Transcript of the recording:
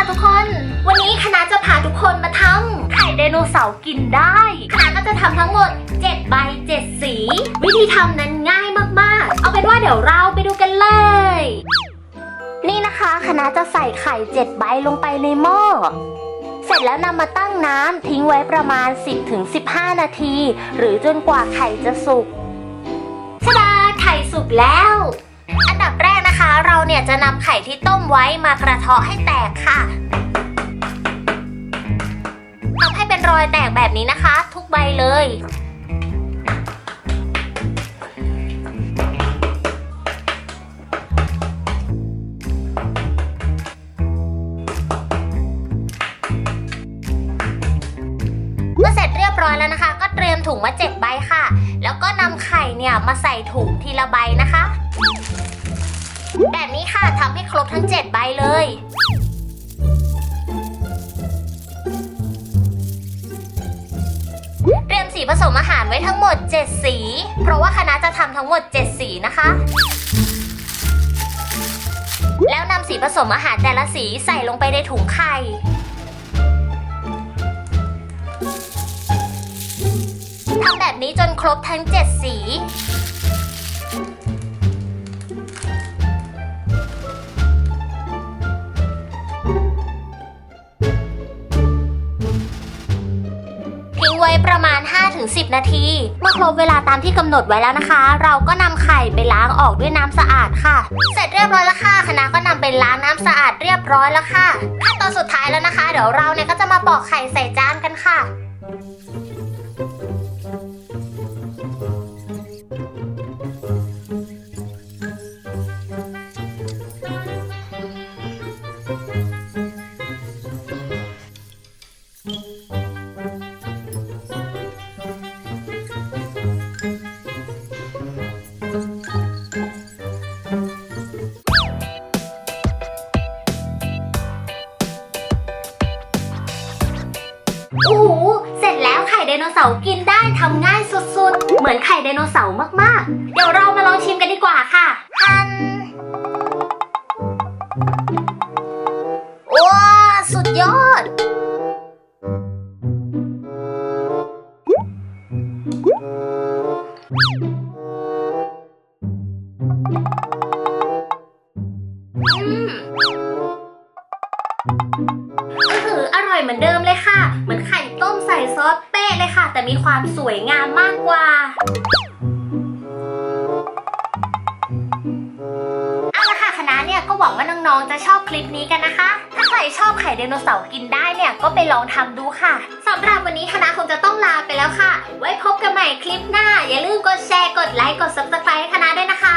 ค่ะทุกคน วันนี้คณะจะพาทุกคนมาทำไข่ไดโนเสาร์กินได้คณะก็จะทำทั้งหมด 7 ใบ 7 สี วิธีทำนั้นง่ายมากๆ เอาเป็นว่าเดี๋ยวเราไปดูกันเลย นี่นะคะคณะจะใส่ไข่ 7 ใบลงไปในหม้อเสร็จแล้วนำมาตั้งน้ำทิ้งไว้ประมาณ 10-15 นาที หรือจนกว่าไข่จะสุกชะดาไข่สุกแล้วอัน เราเนี่ยจะนำไข่ที่ต้มไว้มากระเทาะให้แตกค่ะทำให้เป็นรอยแตกแบบนี้นะคะ ทุกใบเลย เมื่อเสร็จเรียบร้อยแล้วนะคะ ก็เตรียมถุงมาเจ็ดใบค่ะ แล้วก็นำไข่เนี่ยมาใส่ถุงทีละใบนะคะ ค่ะทำให้ครบทั้ง 7 ใบเลย เตรียมสีผสมอาหารไว้ทั้งหมด 7 สี เพราะว่าคณะจะทำทั้งหมด 7 สีนะคะ แล้วนำสีผสมอาหารแต่ละสีใส่ลงไปในถุงไข่ทำแบบนี้จนครบทั้ง 7 สี ว้ประมาณ 5-10 นาที เมื่อครบเวลาตามที่กำหนดไว้แล้วนะคะ เราก็นำไข่ไปล้างออกด้วยน้ำสะอาดค่ะ เสร็จเรียบร้อยแล้วค่ะคณะก็นำไปล้างน้ำสะอาดเรียบร้อยแล้วค่ะขั้นตอนสุดท้ายแล้วนะคะ เดี๋ยวเราเนี่ยก็จะมาปอกไข่ใส่จานกันค่ะ โนเสาร์กินได้ทำง่ายสุดๆ เหมือนไข่ไดโนเสาร์มากๆ เดี๋ยวเรามาลองชิมกันดีกว่าค่ะฮัน ก็คืออร่อยเหมือนเดิมเลยค่ะ เหมือนไข่ต้มใส่ซอสเป๊ะเลยค่ะ แต่มีความสวยงามมากกว่าเอาละค่ะคณะเนี่ยก็หวังว่าน้องๆจะชอบคลิปนี้กันนะคะ ถ้าใครชอบไข่ไดโนเสาร์กินได้เนี่ยก็ไปลองทำดูค่ะสำหรับวันนี้คณะคงจะต้องลาไปแล้วค่ะ ไว้พบกันใหม่คลิปหน้า อย่าลืมกดแชร์กดไลค์กด subscribe ให้คณะด้วยนะคะ